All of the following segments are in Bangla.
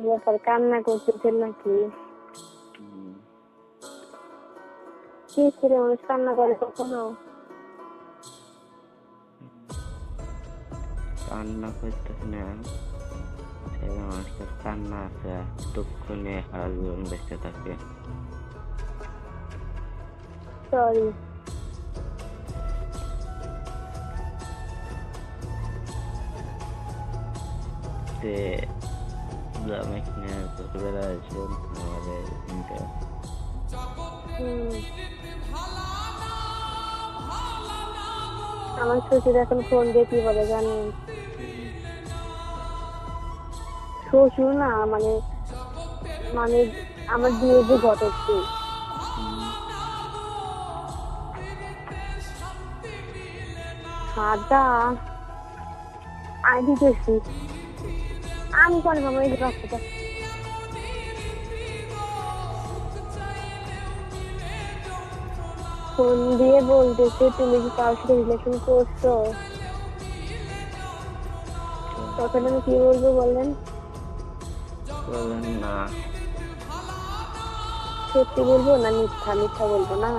Iya, kan aku jujur lagi. Iya, kira wis kan aku ada kono. karena betulnya, saya masuk tanah ya, tukunnya halun besar tapi. Sorry. De কিনে ছোটবেলা এসে আমাদের হুম। আমার শ্বশুর এখন ফোন দিয়ে কি বলে জানেন? শ্বশুর না মানে মানে আমার বিয়ে যে ঘটছে সাদা। আমি দিতেছি আমি কোনো বাবা এই রাস্তাটা ফোন দিয়ে বলতেছে তুমি কি কারোর সাথে রিলেশন করছ? তখন আমি কি বলব বললেন বলেন না। সত্যি বলব না মিথ্যা? মিথ্যা বলব না।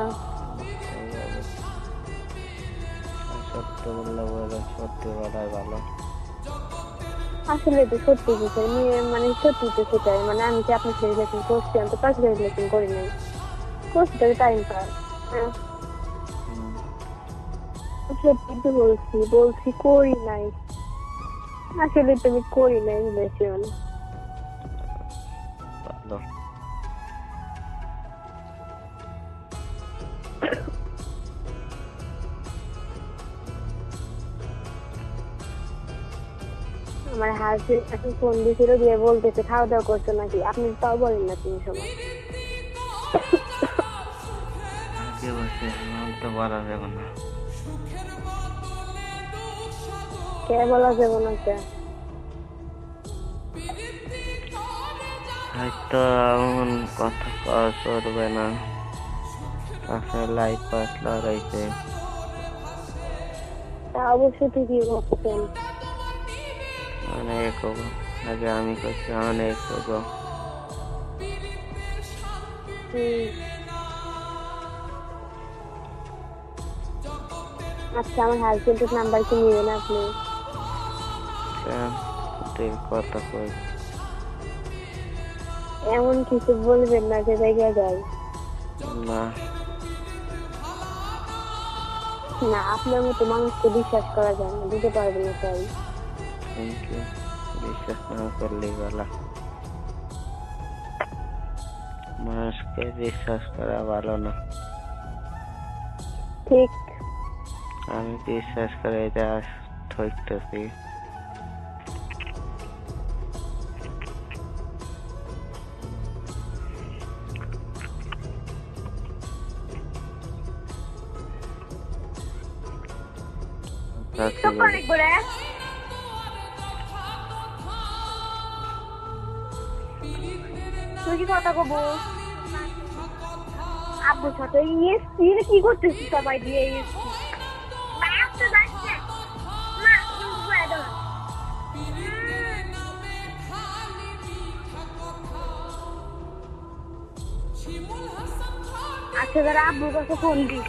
সত্য বললে সত্যি বলাই ভালো। আসলে তো সত্যি মেয়ে মানে সত্যি তো সেটাই। মানে আমি কি আপনার সাথে রিলেশন করছি? আমি তো কার সাথে করি নাই। করছি তো টাইম পাস হ্যাঁ। সত্যি তো বলছি বলছি করি নাই। আসলে তো আমি করি নাই রিলেশন ভালো আমার হাজবেন্ড এখন ফোন দিয়েছিল দিয়ে বলতেছে খাওয়া দাওয়া করছ নাকি? আপনি তাও বলেন না তিন সময়। আগে বসে তো বলা যাবে না। কে বলা যাবে না কে? হয়তো এমন কথা কওয়া চলবে না। তাছাড়া লাইফ পাতলা রয়েছে। তা অবশ্যই ঠিকই বলছেন। অনেক আগে আমি করছি অনেক আচ্ছা আমার হাজবেন্ডের নাম্বার কি নেবেন আপনি? তুই কথা কই। এমন কিছু বলবেন না যে যায়। না। না আপনার মতো মানুষকে বিশ্বাস করা যায় না দিতে পারবেন না তাই। থ্যাংক ইউ বিশ্বাস না করলেই ভালো মানুষকে বিশ্বাস করা ভালো না ঠিক আমি বিশ্বাস করে এটা ঠকতেছি তাকে বলি, তুই কথা কব? আব্বুর সাথে এসছি কি করতেছিস সবাই দিয়ে? এসছি আচ্ছা তারা আব্বুর কাছে ফোন দিস।